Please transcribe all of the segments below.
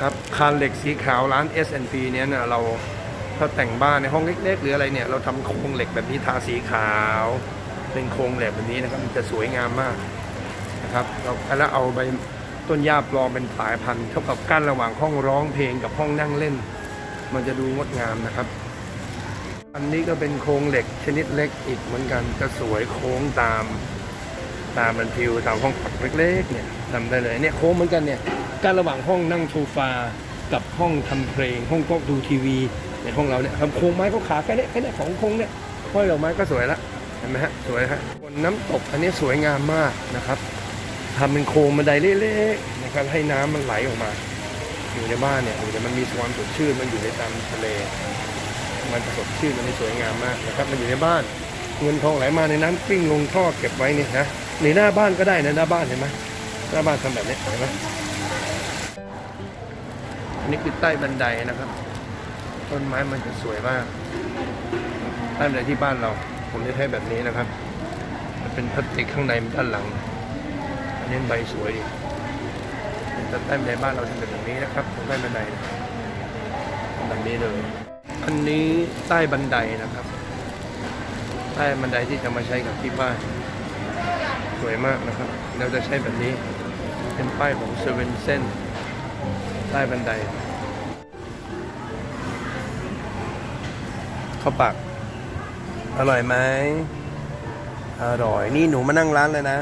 ครับคานเหล็กสีขาวร้าน S&P เนี่ยนะเราถ้าแต่งบ้านในห้องเล็กๆหรืออะไรเนี่ยเราทำโครงเหล็กแบบนี้ทาสีขาว เป็นโครงเหล็กแบบนี้นะครับมันจะสวยงามมากนะครับเราแล้วเอาใบต้นหญ้าปลอมเป็นสายพันธุ์เท่ากับกั้นระหว่างห้องร้องเพลงกับห้องนั่งเล่น มันจะดูงดงามนะครับ อันนี้ก็เป็นโครงเหล็กชนิดเล็กอีกเหมือนกันจะสวยโค้งตามตามมันพิวตามห้องพักเล็กๆเนี่ยทำได้เลยเนี่ยโค้งเหมือนกันเนี่ย การระหว่างห้องนั่งโซฟากับห้องทำเพลง ห้องก็ดูทีวีในห้องเราเนี่ยทำโค้งไม้ก็ขาแค่เนี้ยแค่เนี้ยสองโค้งเนี่ยห้อยดอกไม้ก็สวยละเห็นไหมฮะสวยฮะบนน้ำตกอันนี้สวยงามมากนะครับทำเป็นโค้งบันไดเล็กๆนะครับให้น้ำมันไหลออกมา อยู่ในบ้านเนี่ยแต่มันมีความสดชื่นมันอยู่ในตามทะเล มันสดชื่นมันสวยงามมากนะครับมันอยู่ในบ้านเงินทองไหลมาในน้ำกลิ้งลงท่อเก็บไว้เนี่ยนะในหน้าบ้านก็ได้นะหน้าบ้านเห็นไหมหน้าบ้านทำแบบนี้เห็นไหม อันนี้คือใต้บันไดนะครับ ต้นไม้มันจะสวยมากใต้บันไดที่บ้านเรา ผมจะใช้แบบนี้นะครับ มันเป็นพลาสติกข้างในด้านหลัง อันนี้ใบสวยดีแต่ใต้บันไดบ้านเราทำแบบนี้นะครับใต้บันไดแบบนี้เลย อันนี้ใต้บันไดนะครับใต้บันไดที่จะมาใช้กับที่บ้าน สวยมากนะครับ เราจะใช้แบบนี้เป็นป้ายของเซเว่นเซน ใต้บันไดข้าวปักอร่อยไหมอร่อย นี่หนูมานั่งร้านเลยนะ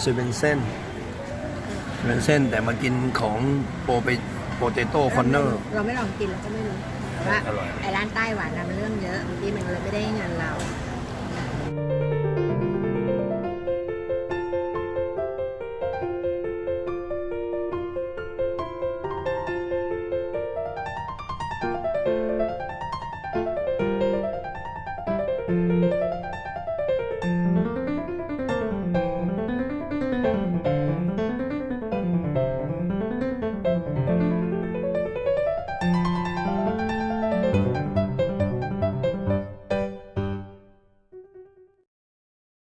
เซเว่นเซนเซเว่นเซนแต่มากินของโปเปโปเตโต้คอนเนอร์ เราไม่ลองกินเราก็ไม่รู้แต่ว่าอร่อย ไอ้ร้านไต้หวันนะมันเรื่องเยอะบางทีมันเลยไม่ได้เงินเรา